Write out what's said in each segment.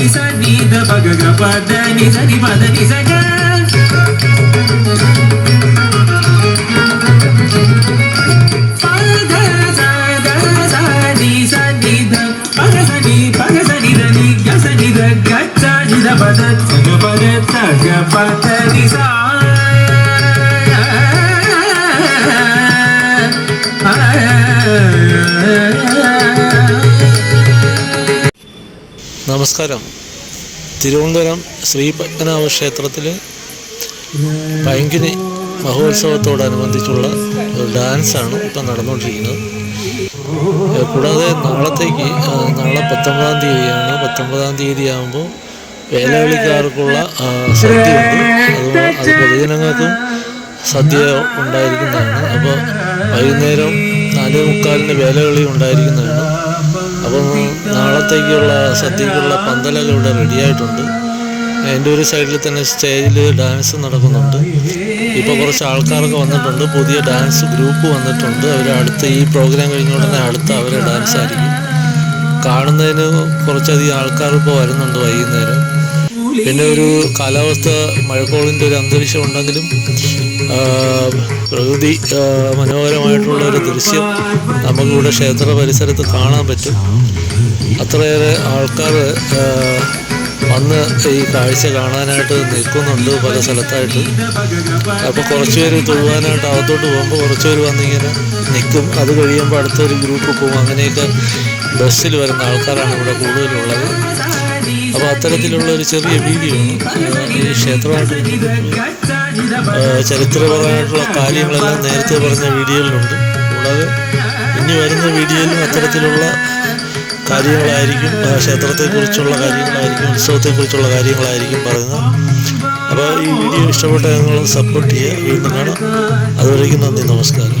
ni sa ni da ba ga ga pa da ni sa ni ba da ni sa ni ni da ni pa ni da ni ga ni നമസ്കാരം. തിരുവനന്തപുരം ശ്രീ പത്മനാഭ ക്ഷേത്രത്തിൽ പൈങ്കിനി മഹോത്സവത്തോടനുബന്ധിച്ചുള്ള ഒരു ഡാൻസാണ് ഇപ്പം നടന്നുകൊണ്ടിരിക്കുന്നത്. കൂടാതെ നാളത്തേക്ക് നാളെ പത്തൊമ്പതാം തീയതിയാണ്. പത്തൊമ്പതാം തീയതി ആകുമ്പോൾ വേലകളിക്കാർക്കുള്ള സദ്യയുണ്ട്. അത് അത് പൊതുജനങ്ങൾക്കും സദ്യ ഉണ്ടായിരിക്കുന്നതാണ്. അപ്പോൾ വൈകുന്നേരം നാല് മുക്കാലിന് വേലകളി ഉണ്ടായിരിക്കുന്നതാണ്. അപ്പം നാളത്തേക്കുള്ള സദ്യക്കുള്ള പന്തലെല്ലാം ഇവിടെ റെഡിയായിട്ടുണ്ട് എന്റെ ഒരു സൈഡിൽ തന്നെ സ്റ്റേജിൽ ഡാൻസ് നടക്കുന്നുണ്ട്. ഇപ്പോൾ കുറച്ച് ആൾക്കാരൊക്കെ വന്നിട്ടുണ്ട്. പുതിയ ഡാൻസ് ഗ്രൂപ്പ് വന്നിട്ടുണ്ട്. അവർ അടുത്ത ഈ പ്രോഗ്രാം കഴിഞ്ഞ ഉടനെ അടുത്ത അവരെ ഡാൻസ് ആയിരിക്കും. കാണുന്നതിന് കുറച്ചധികം ആൾക്കാർ ഇപ്പോൾ വരുന്നുണ്ട് വൈകുന്നേരം. പിന്നെ ഒരു കാലാവസ്ഥ മഴക്കോളിന്റെ ഒരു അന്തരീക്ഷം ഉണ്ടെങ്കിലും പ്രകൃതി മനോഹരമായിട്ടുള്ള ഒരു ദൃശ്യം നമുക്കിവിടെ ക്ഷേത്ര പരിസരത്ത് കാണാൻ പറ്റും. അത്രയേറെ ആൾക്കാർ വന്ന് ഈ കാഴ്ച കാണാനായിട്ട് നിൽക്കുന്നുണ്ട് പല സ്ഥലത്തായിട്ട്. അപ്പോൾ കുറച്ച് പേര് തൊഴുവാനായിട്ട് അകത്തോട്ട് പോകുമ്പോൾ കുറച്ച് പേര് വന്നിങ്ങനെ നിൽക്കും. അത് കഴിയുമ്പോൾ അടുത്തൊരു ഗ്രൂപ്പ് പോകും. അങ്ങനെയൊക്കെ ബസ്സിൽ വരുന്ന ആൾക്കാരാണ് ഇവിടെ കൂടുതലുള്ളത്. അപ്പോൾ അത്തരത്തിലുള്ള ഒരു ചെറിയ വീഡിയോ ഈ ക്ഷേത്രമായിട്ട് ചരിത്രപരമായിട്ടുള്ള കാര്യങ്ങളെല്ലാം നേരത്തെ പറഞ്ഞ വീഡിയോയിലുണ്ട്. കൂടാതെ ഇനി വരുന്ന വീഡിയോയിലും അത്തരത്തിലുള്ള കാര്യങ്ങളായിരിക്കും ക്ഷേത്രത്തെക്കുറിച്ചുള്ള കാര്യങ്ങളായിരിക്കും ഉത്സവത്തെക്കുറിച്ചുള്ള കാര്യങ്ങളായിരിക്കും പറയുന്നത്. അപ്പോൾ ഈ വീഡിയോ ഇഷ്ടപ്പെട്ട നിങ്ങൾ സപ്പോർട്ട് ചെയ്യുക. വീണ്ടും കാണാം. അതുവരേക്കും നന്ദി നമസ്കാരം.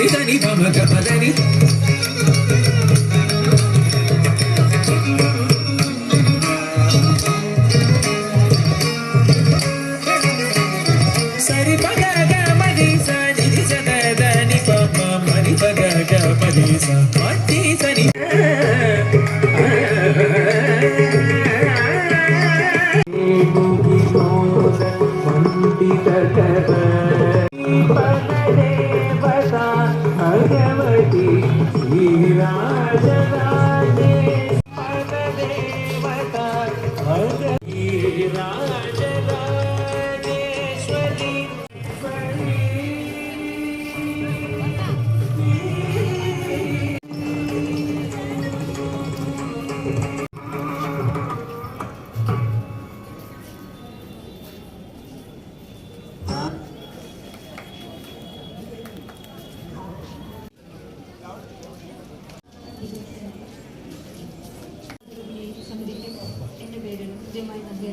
నిదని మమ గపదని సరిపగ మది సరి జగదని పమ మరి పగ గపది స